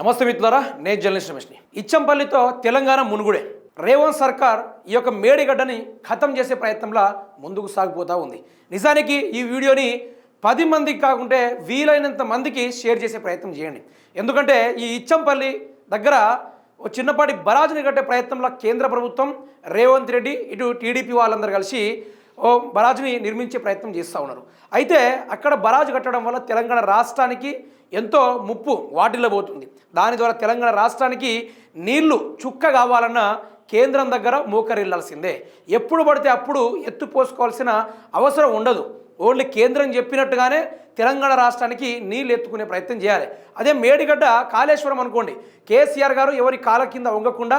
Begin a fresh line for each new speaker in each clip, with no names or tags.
నమస్తే మిత్రులారా నేను జర్నలిస్ట్ రమేష్ని. ఇచ్చంపల్లితో తెలంగాణ మునుగుడే. రేవంత్ సర్కార్ ఈ యొక్క మేడిగడ్డని ఖతం చేసే ప్రయత్నంలో ముందుకు సాగిపోతూ ఉంది. నిజానికి ఈ వీడియోని పది మందికి కాకుంటే వీలైనంత మందికి షేర్ చేసే ప్రయత్నం చేయండి. ఎందుకంటే ఈ ఇచ్చంపల్లి దగ్గర ఓ చిన్నపాటి బరాజుని కట్టే ప్రయత్నంలో కేంద్ర ప్రభుత్వం రేవంత్ రెడ్డి ఇటు టీడీపీ వాళ్ళందరూ కలిసి ఓ బరాజుని నిర్మించే ప్రయత్నం చేస్తూ ఉన్నారు. అయితే అక్కడ బరాజు కట్టడం వల్ల తెలంగాణ రాష్ట్రానికి ఎంతో ముప్పు వాటిల్లో పోతుంది. దాని ద్వారా తెలంగాణ రాష్ట్రానికి నీళ్ళు చుక్క కావాలన్నా కేంద్రం దగ్గర మోకరిల్లాల్సిందే. ఎప్పుడు పడితే అప్పుడు ఎత్తు పోసుకోవాల్సిన అవసరం ఉండదు. ఓన్లీ కేంద్రం చెప్పినట్టుగానే తెలంగాణ రాష్ట్రానికి నీళ్ళు ఎత్తుకునే ప్రయత్నం చేయాలి. అదే మేడిగడ్డ కాళేశ్వరం అనుకోండి కేసీఆర్ గారు ఎవరి కాల కింద వంగకుండా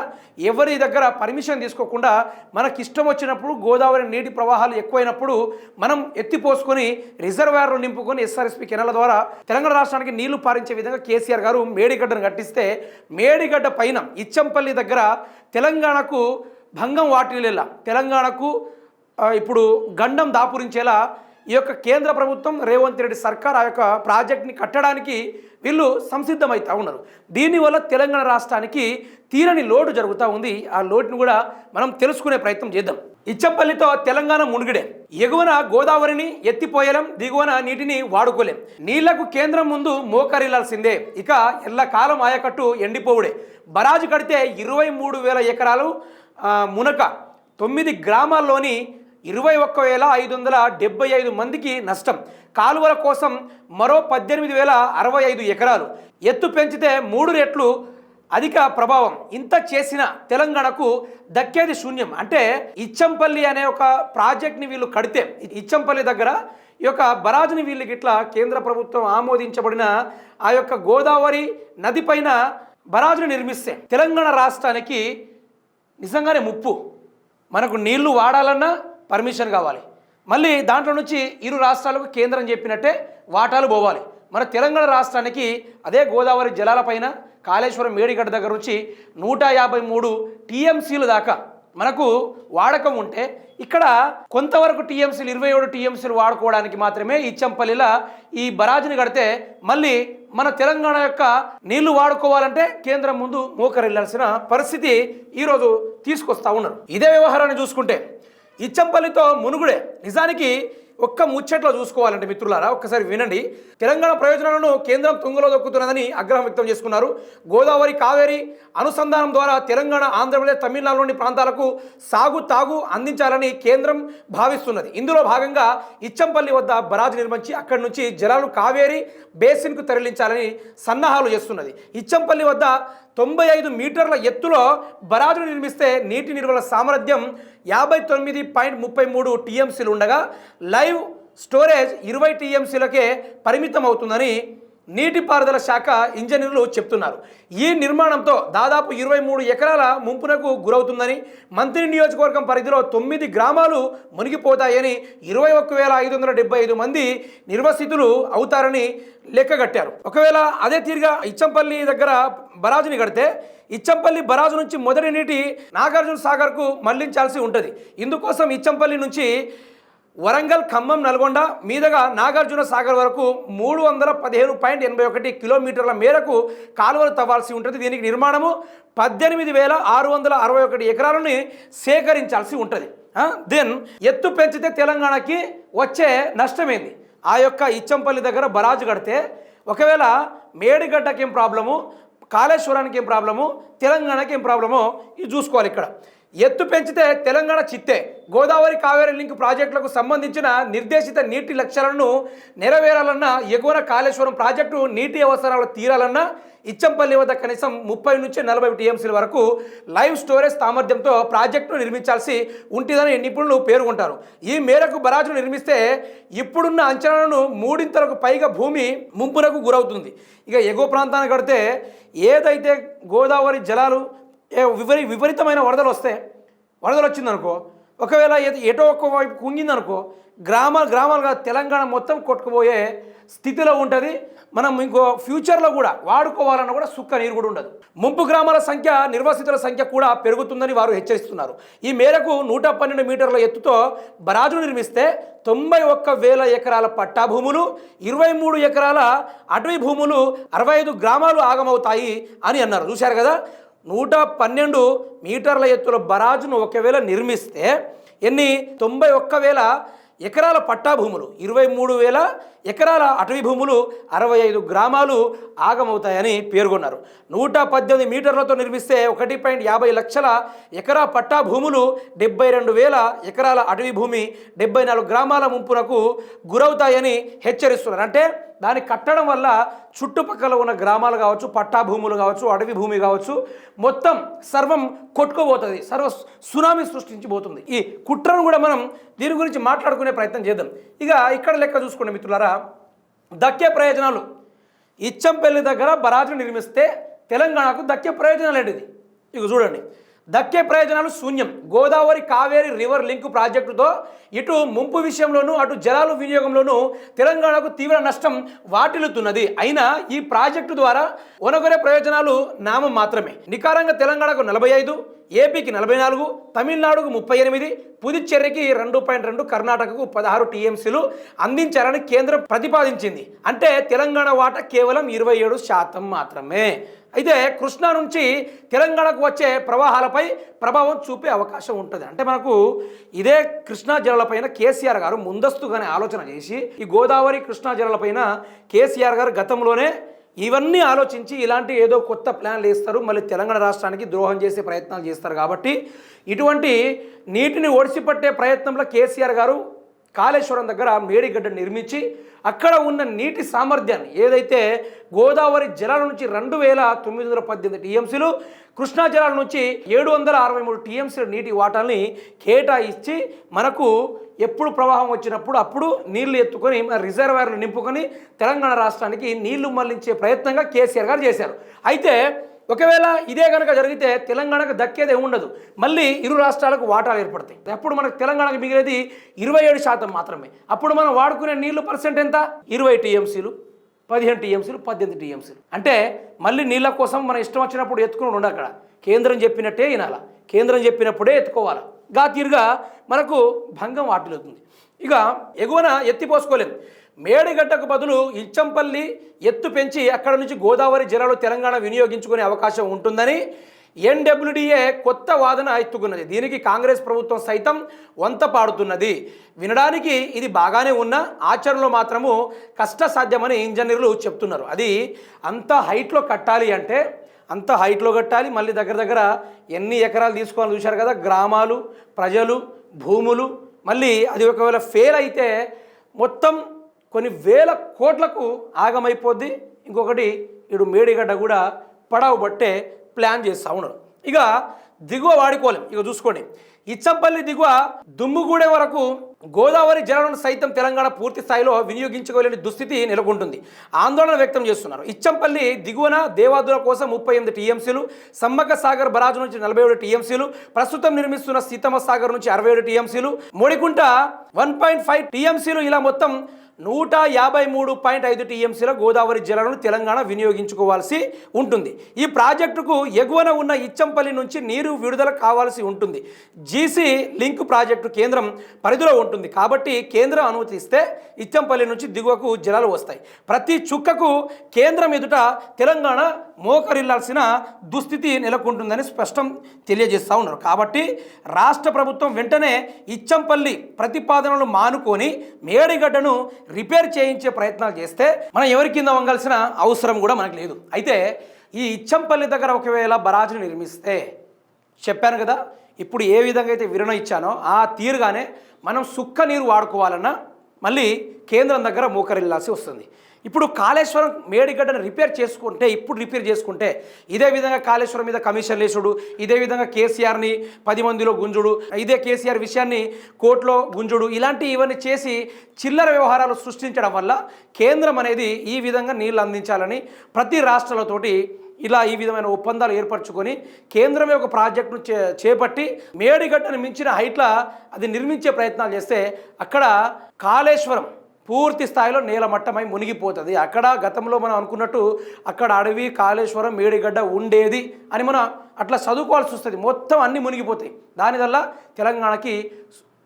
ఎవరి దగ్గర పర్మిషన్ తీసుకోకుండా మనకి ఇష్టం వచ్చినప్పుడు గోదావరి నీటి ప్రవాహాలు ఎక్కువైనప్పుడు మనం ఎత్తిపోసుకొని రిజర్వాయర్లు నింపుకొని ఎస్ఆర్ఎస్పి కెనాల ద్వారా తెలంగాణ రాష్ట్రానికి నీళ్ళు పారించే విధంగా కేసీఆర్ గారు మేడిగడ్డను కట్టిస్తే మేడిగడ్డ పైన ఇచ్చంపల్లి దగ్గర తెలంగాణకు భంగం వాటిల్లేలా. తెలంగాణకు ఇప్పుడు గండం దాపురించేలా ఈ యొక్క కేంద్ర ప్రభుత్వం రేవంత్ రెడ్డి సర్కార్ ఆ యొక్క ప్రాజెక్ట్ని కట్టడానికి వీళ్ళు సంసిద్ధమవుతూ ఉన్నారు. దీనివల్ల తెలంగాణ రాష్ట్రానికి తీరని లోటు జరుగుతూ ఉంది. ఆ లోటును కూడా మనం తెలుసుకునే ప్రయత్నం చేద్దాం. ఇచ్చంపల్లితో తెలంగాణ మునిగిడే. ఎగువన గోదావరిని ఎత్తిపోయలేం దిగువన నీటిని వాడుకోలేం. నీళ్ళకు కేంద్రం ముందు మోకరిల్లాల్సిందే. ఇక ఎల్లకాలం ఆయకట్టు ఎండిపోవుడే. బరాజు కడితే ఇరవై మూడు వేల ఎకరాలు మునక. తొమ్మిది గ్రామాల్లోని ఇరవై ఒక్క వేల ఐదు వందల డెబ్బై ఐదు మందికి నష్టం. కాలువల కోసం మరో పద్దెనిమిది వేల అరవై ఐదు ఎకరాలు. ఎత్తు పెంచితే మూడు రెట్లు అధిక ప్రభావం. ఇంత చేసిన తెలంగాణకు దక్కేది శూన్యం. అంటే ఇచ్చంపల్లి అనే ఒక ప్రాజెక్ట్ని వీళ్ళు కడితే ఇచ్చంపల్లి దగ్గర ఈ యొక్క బరాజుని వీళ్ళకి ఇట్లా కేంద్ర ప్రభుత్వం ఆమోదించబడిన ఆ యొక్క గోదావరి నది పైన బరాజుని నిర్మిస్తే తెలంగాణ రాష్ట్రానికి నిజంగానే ముప్పు. మనకు నీళ్ళు వాడాలన్నా పర్మిషన్ కావాలి. మళ్ళీ దాంట్లో నుంచి ఇరు రాష్ట్రాలకు కేంద్రం చెప్పినట్టే వాటాలు పోవాలి. మన తెలంగాణ రాష్ట్రానికి అదే గోదావరి జలాలపైన కాళేశ్వరం మేడిగడ్డ దగ్గర నుంచి నూట యాభై మూడు టీఎంసీలు దాకా మనకు వాడకం ఉంటే ఇక్కడ కొంతవరకు టీఎంసీలు ఇరవై ఏడు టీఎంసీలు వాడుకోవడానికి మాత్రమే ఇచ్చంపల్లిలా ఈ బరాజుని కడితే మళ్ళీ మన తెలంగాణ యొక్క నీళ్ళు వాడుకోవాలంటే కేంద్రం ముందు మోకరిల్లాల్సిన పరిస్థితి ఈరోజు తీసుకొస్తా ఉన్నారు. ఇదే వ్యవహారాన్ని చూసుకుంటే ఇచ్చంపల్లితో మునుగుడే. నిజానికి ఒక్క ముచ్చట్లో చూసుకోవాలంటే మిత్రులారా ఒక్కసారి వినండి. తెలంగాణ ప్రయోజనాలను కేంద్రం తుంగలో దొక్కుతున్నదని ఆగ్రహం వ్యక్తం చేసుకున్నారు. గోదావరి కావేరి అనుసంధానం ద్వారా తెలంగాణ ఆంధ్రప్రదేశ్ తమిళనాడులోని ప్రాంతాలకు సాగు తాగు అందించాలని కేంద్రం భావిస్తున్నది. ఇందులో భాగంగా ఇచ్చంపల్లి వద్ద బరాజ్ నిర్మించి అక్కడి నుంచి జలాలు కావేరి బేసిన్కు తరలించాలని సన్నాహాలు చేస్తున్నది. ఇచ్చంపల్లి వద్ద తొంభై ఐదు మీటర్ల ఎత్తులో బరాజును నిర్మిస్తే నీటి నిల్వల సామర్థ్యం యాభై తొమ్మిది పాయింట్ ముప్పై మూడు టీఎంసీలు ఉండగా లైవ్ స్టోరేజ్ ఇరవై టీఎంసీలకే పరిమితం అవుతుందని నీటిపారుదల శాఖ ఇంజనీర్లు చెప్తున్నారు. ఈ నిర్మాణంతో దాదాపు ఇరవై మూడు ఎకరాల ముంపునకు గురవుతుందని మంత్రి నియోజకవర్గం పరిధిలో తొమ్మిది గ్రామాలు మునిగిపోతాయని ఇరవై ఒక్క వేల ఐదు వందల డెబ్బై ఐదు మంది నిర్వసితులు అవుతారని లెక్కగట్టారు ఒకవేళ అదే తీరుగా ఇచ్చంపల్లి దగ్గర బరాజుని కడితే ఇచ్చంపల్లి బరాజు నుంచి మొదటి నీటి నాగార్జున సాగర్కు మళ్ళించాల్సి ఉంటుంది. ఇందుకోసం ఇచ్చంపల్లి నుంచి వరంగల్ ఖమ్మం నల్గొండ మీదుగా నాగార్జున సాగర్ వరకు మూడు వందల పదిహేను పాయింట్ ఎనభై ఒకటి కిలోమీటర్ల మేరకు కాలువలు తవ్వాల్సి ఉంటుంది. దీనికి నిర్మాణము పద్దెనిమిది వేల ఆరు వందల అరవై ఒకటి ఎకరాలని సేకరించాల్సి ఉంటుంది. దెన్ ఎత్తు పెంచితే తెలంగాణకి వచ్చే నష్టమేంది? ఆ యొక్క ఇచ్చంపల్లి దగ్గర బరాజు కడితే ఒకవేళ మేడిగడ్డకి ఏం ప్రాబ్లము కాళేశ్వరానికి ఏం ప్రాబ్లము తెలంగాణకి ఏం ప్రాబ్లమో ఇది చూసుకోవాలి ఇక్కడ. ఎత్తు పెంచితే తెలంగాణ చిత్తే. గోదావరి కావేరి లింక్ ప్రాజెక్టులకు సంబంధించిన నిర్దేశిత నీటి లక్ష్యాలను నెరవేరాలన్నా ఎగువన కాళేశ్వరం ప్రాజెక్టు నీటి అవసరాలు తీరాలన్నా ఇచ్చంపల్లి వద్ద కనీసం ముప్పై నుంచి నలభై టీఎంసీల వరకు లైవ్ స్టోరేజ్ సామర్థ్యంతో ప్రాజెక్టును నిర్మించాల్సి ఉంటుందని నిపుణులు పేర్కొంటారు. ఈ మేరకు బరాజును నిర్మిస్తే ఇప్పుడున్న అంచనాలను మూడింతలకు పైగా భూమి ముంపునకు గురవుతుంది. ఇక ఎగువ ప్రాంతాన్ని కడితే ఏదైతే గోదావరి జలాలు ఏ విపరీ విపరీతమైన వరదలు వస్తే వరదలు వచ్చిందనుకో ఒకవేళ ఎటో ఒక్క వైపు కుంగిందనుకో గ్రామాలు గ్రామాలుగా తెలంగాణ మొత్తం కొట్టుకుపోయే స్థితిలో ఉంటుంది. మనం ఇంకో ఫ్యూచర్లో కూడా వాడుకోవాలన్న కూడా సుక్క నీరు కూడా ఉండదు. ముంపు గ్రామాల సంఖ్య నిర్వాసితుల సంఖ్య కూడా పెరుగుతుందని వారు హెచ్చరిస్తున్నారు. ఈ మేరకు నూట పన్నెండు మీటర్ల ఎత్తుతో బరాజు నిర్మిస్తే తొంభై ఒక్క వేల ఎకరాల పట్టా భూములు ఇరవై మూడు ఎకరాల అటవీ భూములు అరవై ఐదు గ్రామాలు ఆగమవుతాయి అని అన్నారు. చూశారు కదా? నూట పన్నెండు మీటర్ల ఎత్తుల బరాజును ఒకవేళ నిర్మిస్తే ఎన్ని? తొంభై ఒక్క వేల ఎకరాల పట్టా భూములు ఇరవై మూడు వేల ఎకరాల అటవీ భూములు అరవై ఐదు గ్రామాలు ఆగమవుతాయని పేర్కొన్నారు. నూట పద్దెనిమిది మీటర్లతో నిర్మిస్తే ఒకటి పాయింట్ యాభై లక్షల ఎకరా పట్టా భూములు డెబ్బై రెండు వేల ఎకరాల అటవీ భూమి డెబ్బై నాలుగు గ్రామాల ముంపునకు గురవుతాయని హెచ్చరిస్తున్నారు. అంటే దాన్ని కట్టడం వల్ల చుట్టుపక్కల ఉన్న గ్రామాలు కావచ్చు పట్టా భూములు కావచ్చు అడవి భూమి కావచ్చు మొత్తం సర్వం కొట్టుకోబోతుంది సర్వ సునామీ సృష్టించిపోతుంది. ఈ కుట్రను కూడా మనం దీని గురించి మాట్లాడుకునే ప్రయత్నం చేద్దాం. ఇక ఇక్కడ లెక్క చూసుకోండి మిత్రులారా. దక్కే ప్రయోజనాలు. ఇచ్చంపల్లి దగ్గర బరాజు నిర్మిస్తే తెలంగాణకు దక్కే ప్రయోజనాలు ఏంటిది? ఇక చూడండి. దక్కే ప్రయోజనాలు శూన్యం. గోదావరి కావేరి రివర్ లింక్ ప్రాజెక్టుతో ఇటు ముంపు విషయంలోనూ అటు జలాలు వినియోగంలోనూ తెలంగాణకు తీవ్ర నష్టం వాటిల్లుతున్నది. అయినా ఈ ప్రాజెక్టు ద్వారా ఒనగొరే ప్రయోజనాలు నామం మాత్రమే. నికారంగా తెలంగాణకు నలభై ఐదు ఏపీకి నలభై నాలుగు తమిళనాడుకు ముప్పై ఎనిమిది పుదుచ్చేరికి రెండు పాయింట్ రెండు కర్ణాటకకు పదహారు టీఎంసీలు అందించారని కేంద్రం ప్రతిపాదించింది. అంటే తెలంగాణ వాటా కేవలం ఇరవై ఏడు శాతం మాత్రమే. అయితే కృష్ణా నుంచి తెలంగాణకు వచ్చే ప్రవాహాలపై ప్రభావం చూపే అవకాశం ఉంటుంది. అంటే మనకు ఇదే కృష్ణా జలాలపైన కేసీఆర్ గారు ముందస్తుగానే ఆలోచన చేసి ఈ గోదావరి కృష్ణా జలాలపైన కేసీఆర్ గారు గతంలోనే ఇవన్నీ ఆలోచించి ఇలాంటి ఏదో కొత్త ప్లాన్లు వేస్తారు మళ్ళీ తెలంగాణ రాష్ట్రానికి ద్రోహం చేసే ప్రయత్నాలు చేస్తారు కాబట్టి ఇటువంటి నీటిని ఒడిసిపట్టే ప్రయత్నంలో కేసీఆర్ గారు కాళేశ్వరం దగ్గర మేడిగడ్డ నిర్మించి అక్కడ ఉన్న నీటి సామర్థ్యాన్ని ఏదైతే గోదావరి జలాల నుంచి రెండు వేల తొమ్మిది వందల పద్దెనిమిది టీఎంసీలు కృష్ణా జలాల నుంచి ఏడు వందల అరవై మూడు టీఎంసీల నీటి వాటాల్ని కేటాయించి మనకు ఎప్పుడు ప్రవాహం వచ్చినప్పుడు అప్పుడు నీళ్ళు ఎత్తుకొని మన రిజర్వాయర్లు నింపుకొని తెలంగాణ రాష్ట్రానికి నీళ్ళు మళ్ళించే ప్రయత్నంగా కేసీఆర్ గారు చేశారు. అయితే ఒకవేళ ఇదే కనుక జరిగితే తెలంగాణకు దక్కేది ఉండదు మళ్ళీ ఇరు రాష్ట్రాలకు వాటాలు ఏర్పడతాయి. అప్పుడు మనకు తెలంగాణకు మిగిలేది ఇరవై ఏడు శాతం మాత్రమే. అప్పుడు మనం వాడుకునే నీళ్ళు పర్సెంట్ ఎంత? ఇరవై టీఎంసీలు పదిహేను టీఎంసీలు పద్దెనిమిది టీఎంసీలు. అంటే మళ్ళీ నీళ్ళ కోసం మన ఇష్టం వచ్చినప్పుడు ఎత్తుకుని ఉండ అక్కడ. కేంద్రం చెప్పినట్టే వినాల. కేంద్రం చెప్పినప్పుడే ఎత్తుకోవాలి. గా తీరుగా మనకు భంగం వాటిల్లుతుంది. ఇక ఎగువన ఎత్తిపోసుకోలేదు మేడిగడ్డకు బదులు ఇచ్చంపల్లి ఎత్తు పెంచి అక్కడ నుంచి గోదావరి జిల్లాలో తెలంగాణ వినియోగించుకునే అవకాశం ఉంటుందని ఎన్డబ్ల్యూడిఏ కొత్త వాదన ఎత్తుకున్నది. దీనికి కాంగ్రెస్ ప్రభుత్వం సైతం వంత పాడుతున్నది. వినడానికి ఇది బాగానే ఉన్న ఆచరణలో మాత్రము కష్టసాధ్యమని ఇంజనీర్లు చెప్తున్నారు. అది అంత హైట్లో కట్టాలి అంటే అంత హైట్లో కట్టాలి. మళ్ళీ దగ్గర దగ్గర ఎన్ని ఎకరాలు తీసుకోవాలని చూశారు కదా? గ్రామాలు ప్రజలు భూములు. మళ్ళీ అది ఒకవేళ ఫెయిల్ అయితే మొత్తం కొన్ని వేల కోట్లకు ఆగమైపోద్ది. ఇంకొకటి ఇడు మేడిగడ్డ కూడా పడవ బట్టే ప్లాన్ చేస్తూ ఉన్నారు. ఇక దిగువ వాడుకోలేం. ఇక చూసుకోండి. ఇచ్చంపల్లి దిగువ దుమ్ముగూడే వరకు గోదావరి జలాలను సైతం తెలంగాణ పూర్తి స్థాయిలో వినియోగించుకోలేని దుస్థితి నెలకొంటుంది. ఆందోళన వ్యక్తం చేస్తున్నారు. ఇచ్చంపల్లి దిగువన దేవాదుల కోసం ముప్పై ఎనిమిది టీఎంసీలు సమ్మక్క సాగర్ బరాజు నుంచి నలభై ఏడు టీఎంసీలు ప్రస్తుతం నిర్మిస్తున్న సీతమ్మ సాగర్ నుంచి అరవై ఏడు టీఎంసీలు మోడికుంట వన్ పాయింట్ ఫైవ్ టీఎంసీలు ఇలా మొత్తం నూట యాభై మూడు పాయింట్ ఐదు టీఎంసీల గోదావరి జలాలను తెలంగాణ వినియోగించుకోవాల్సి ఉంటుంది. ఈ ప్రాజెక్టుకు ఎగువన ఉన్న ఇచ్చంపల్లి నుంచి నీరు విడుదల కావాల్సి ఉంటుంది. జీసీ లింక్ ప్రాజెక్టు కేంద్రం పరిధిలో ఉంటుంది. కాబట్టి కేంద్రం అనుమతిస్తే ఇచ్చంపల్లి నుంచి దిగువకు జలాలు వస్తాయి. ప్రతి చుక్కకు కేంద్రం ఎదుట తెలంగాణ మోకరిల్లాల్సిన దుస్థితి నెలకొంటుందని స్పష్టం తెలియజేస్తూ ఉన్నారు. కాబట్టి రాష్ట్ర ప్రభుత్వం వెంటనే ఇచ్చంపల్లి ప్రతిపాదనలు మానుకొని మేడిగడ్డను రిపేర్ చేయించే ప్రయత్నాలు చేస్తే మనం ఎవరి కింద వంగాల్సిన అవసరం కూడా మనకు లేదు. అయితే ఈ ఇచ్చంపల్లి దగ్గర ఒకవేళ బరాజును నిర్మిస్తే చెప్పాను కదా ఇప్పుడు ఏ విధంగా అయితే విరణ ఇచ్చానో ఆ తీరుగానే మనం సుక్క నీరు వాడుకోవాలన్నా మళ్ళీ కేంద్రం దగ్గర మోకరిల్లాల్సి వస్తుంది. ఇప్పుడు కాళేశ్వరం మేడిగడ్డను రిపేర్ చేసుకుంటే ఇప్పుడు రిపేర్ చేసుకుంటే ఇదే విధంగా కాళేశ్వరం మీద కమిషన్ లేసుడు ఇదే విధంగా కేసీఆర్ని పది మందిలో గుంజుడు ఇదే కేసీఆర్ విషయాన్ని కోర్టులో గుంజుడు ఇలాంటి ఇవన్నీ చేసి చిల్లర వ్యవహారాలు సృష్టించడం వల్ల కేంద్రం అనేది ఈ విధంగా నీళ్ళు అందించాలని ప్రతి రాష్ట్రాలతోటి ఇలా ఈ విధమైన ఒప్పందాలు ఏర్పరచుకొని కేంద్రమే ఒక ప్రాజెక్టును చే చేపట్టి మేడిగడ్డను మించిన హైట్ల అది నిర్మించే ప్రయత్నాలు చేస్తే అక్కడ కాళేశ్వరం పూర్తి స్థాయిలో నేలమట్టమై మునిగిపోతుంది. అక్కడ గతంలో మనం అనుకున్నట్టు అక్కడ అడవి కాళేశ్వరం మేడిగడ్డ ఉండేది అని మనం అట్లా చదువుకోవాల్సి వస్తుంది. మొత్తం అన్నీ మునిగిపోతాయి. దానివల్ల తెలంగాణకి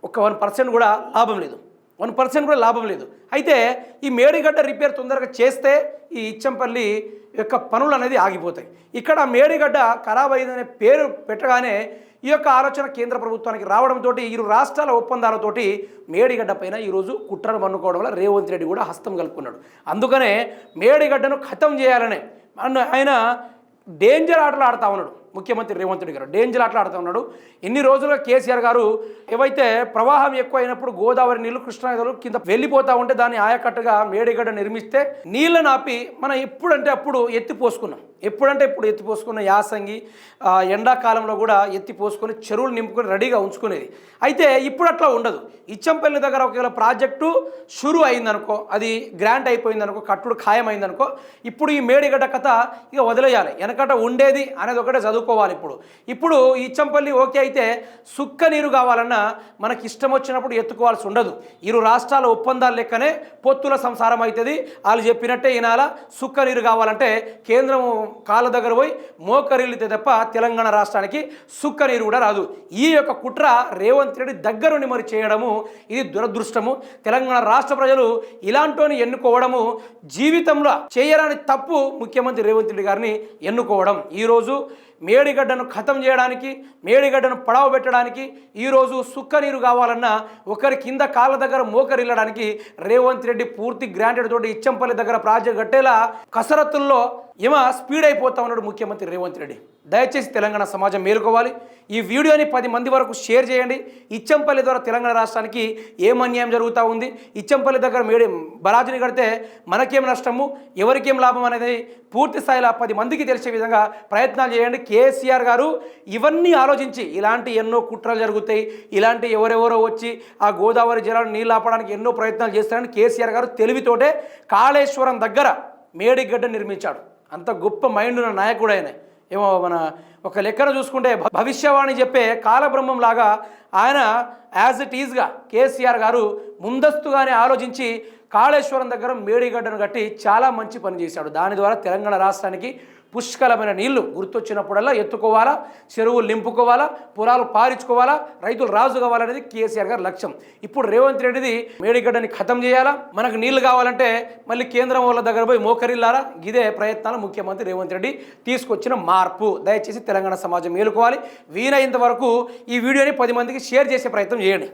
ఒక వన్ పర్సెంట్ కూడా లాభం లేదు. వన్ పర్సెంట్ కూడా లాభం లేదు. అయితే ఈ మేడిగడ్డ రిపేర్ తొందరగా చేస్తే ఈ ఇచ్చంపల్లి యొక్క పనులు అనేది ఆగిపోతాయి. ఇక్కడ మేడిగడ్డ ఖరాబ్ అయిందనే పేరు పెట్టగానే ఈ యొక్క ఆలోచన కేంద్ర ప్రభుత్వానికి రావడంతో ఇరు రాష్ట్రాల ఒప్పందాలతోటి మేడిగడ్డ పైన ఈరోజు కుట్రను పన్నుకోవడం వల్ల రేవంత్ రెడ్డి కూడా హస్తం కలుపుకున్నాడు. అందుకనే మేడిగడ్డను ఖతం చేయాలనే అన్న- ఆయన డేంజర్ ఆటలు ఆడుతూ ఉన్నాడు. ముఖ్యమంత్రి రేవంత్ రెడ్డి గారు. డేంజర్ ఆటలు ఆడుతూ ఉన్నాడు. ఇన్ని రోజులుగా కేసీఆర్ గారు ఏవైతే ప్రవాహం ఎక్కువ అయినప్పుడు గోదావరి నీళ్ళు కృష్ణానదులు కింద వెళ్ళిపోతా ఉంటే దాన్ని ఆయకట్టుగా మేడిగడ్డ నిర్మిస్తే నీళ్ళను ఆపి మనం ఎప్పుడంటే అప్పుడు ఎత్తి పోసుకున్నాం. ఎప్పుడంటే ఇప్పుడు ఎత్తిపోసుకున్న యాసంగి ఎండాకాలంలో కూడా ఎత్తిపోసుకొని చెరువులు నింపుకొని రెడీగా ఉంచుకునేది. అయితే ఇప్పుడు అట్లా ఉండదు. ఇచ్చంపల్లి దగ్గర ఒకవేళ ప్రాజెక్టు షురు అయిందనుకో అది గ్రాంట్ అయిపోయిందనుకో కట్టుడు ఖాయమైందనుకో ఇప్పుడు ఈ మేడిగడ్డ కథ ఇక వదిలేయాలి. వెనకట ఉండేది అనేది ఒకటే చదువుకోవాలి ఇప్పుడు. ఇప్పుడు ఇచ్చంపల్లి ఓకే అయితే సుక్క నీరు కావాలన్నా మనకి ఇష్టం వచ్చినప్పుడు ఎత్తుకోవాల్సి ఉండదు. ఇరు రాష్ట్రాల ఒప్పందాలు లెక్కనే పొత్తుల సంసారం అవుతుంది. వాళ్ళు చెప్పినట్టే ఈనాల సుక్క నీరు కావాలంటే కేంద్రం కాళ్ళ దగ్గర పోయి మోకరిల్లితే తప్ప తెలంగాణ రాష్ట్రానికి సుక్క నీరు కూడా రాదు. ఈ యొక్క కుట్ర రేవంత్ రెడ్డి దగ్గరుండి మరి చేయడము ఇది దురదృష్టము. తెలంగాణ రాష్ట్ర ప్రజలు ఇలాంటోని ఎన్నుకోవడము జీవితంలో చేయరాని తప్పు ముఖ్యమంత్రి రేవంత్ రెడ్డి గారిని ఎన్నుకోవడం. ఈరోజు మేడిగడ్డను ఖతం చేయడానికి మేడిగడ్డను పడవ పెట్టడానికి ఈరోజు సుక్క నీరు కావాలన్నా ఒకరి కింద కాళ్ళ దగ్గర మోకరిల్లడానికి రేవంత్ రెడ్డి పూర్తి గ్రాంటెడ్ తోటి ఇచ్చంపల్లి దగ్గర ప్రాజెక్ట్ కట్టేలా కసరత్తుల్లో ఏమో స్పీడ్ అయిపోతా ఉన్నాడు ముఖ్యమంత్రి రేవంత్ రెడ్డి. దయచేసి తెలంగాణ సమాజం మేలుకోవాలి. ఈ వీడియోని పది మంది వరకు షేర్ చేయండి. ఇచ్చంపల్లి ద్వారా తెలంగాణ రాష్ట్రానికి ఏం అన్యాయం జరుగుతూ ఉంది? ఇచ్చంపల్లి దగ్గర మేడి బరాజుని కడితే మనకేం నష్టము? ఎవరికేం లాభం అనేది పూర్తి స్థాయిలో పది మందికి తెలిసే విధంగా ప్రయత్నాలు చేయండి. కేసీఆర్ గారు ఇవన్నీ ఆలోచించి ఇలాంటి ఎన్నో కుట్రలు జరుగుతాయి. ఇలాంటి ఎవరెవరో వచ్చి ఆ గోదావరి జలాన్ని నీళ్ళు ఆపడానికి ఎన్నో ప్రయత్నాలు చేస్తారని కేసీఆర్ గారు తెలివితోటే కాళేశ్వరం దగ్గర మేడిగడ్డ నిర్మించాడు. అంత గొప్ప మైండ్ ఉన్న నాయకుడు ఆయన. ఏమో మన ఒక లెక్కన చూసుకుంటే భవిష్యవాణి చెప్పే కాలబ్రహ్మంలాగా ఆయన యాజ్ ఇట్ ఈజ్గా కేసీఆర్ గారు ముందస్తుగానే ఆలోచించి కాళేశ్వరం దగ్గర మేడిగడ్డను కట్టి చాలా మంచి పని చేశాడు. దాని ద్వారా తెలంగాణ రాష్ట్రానికి పుష్కలమైన నీళ్ళు గుర్తొచ్చినప్పుడల్లా ఎత్తుకోవాలా చెరువులు నింపుకోవాలా పొలాలు పారించుకోవాలా రైతులు రాజు కావాలనేది కేసీఆర్ గారి లక్ష్యం. ఇప్పుడు రేవంత్ రెడ్డిది మేడిగడ్డని ఖతం చేయాలా మనకు నీళ్ళు కావాలంటే మళ్ళీ కేంద్రం వాళ్ళ దగ్గర పోయి మోకరిల్లారా ఇదే ప్రయత్నాలు ముఖ్యమంత్రి రేవంత్ రెడ్డి తీసుకొచ్చిన మార్పు. దయచేసి తెలంగాణ సమాజం మేలుకోవాలి. వీలైనంత వరకు ఈ వీడియోని పది మందికి షేర్ చేసే ప్రయత్నం చేయండి.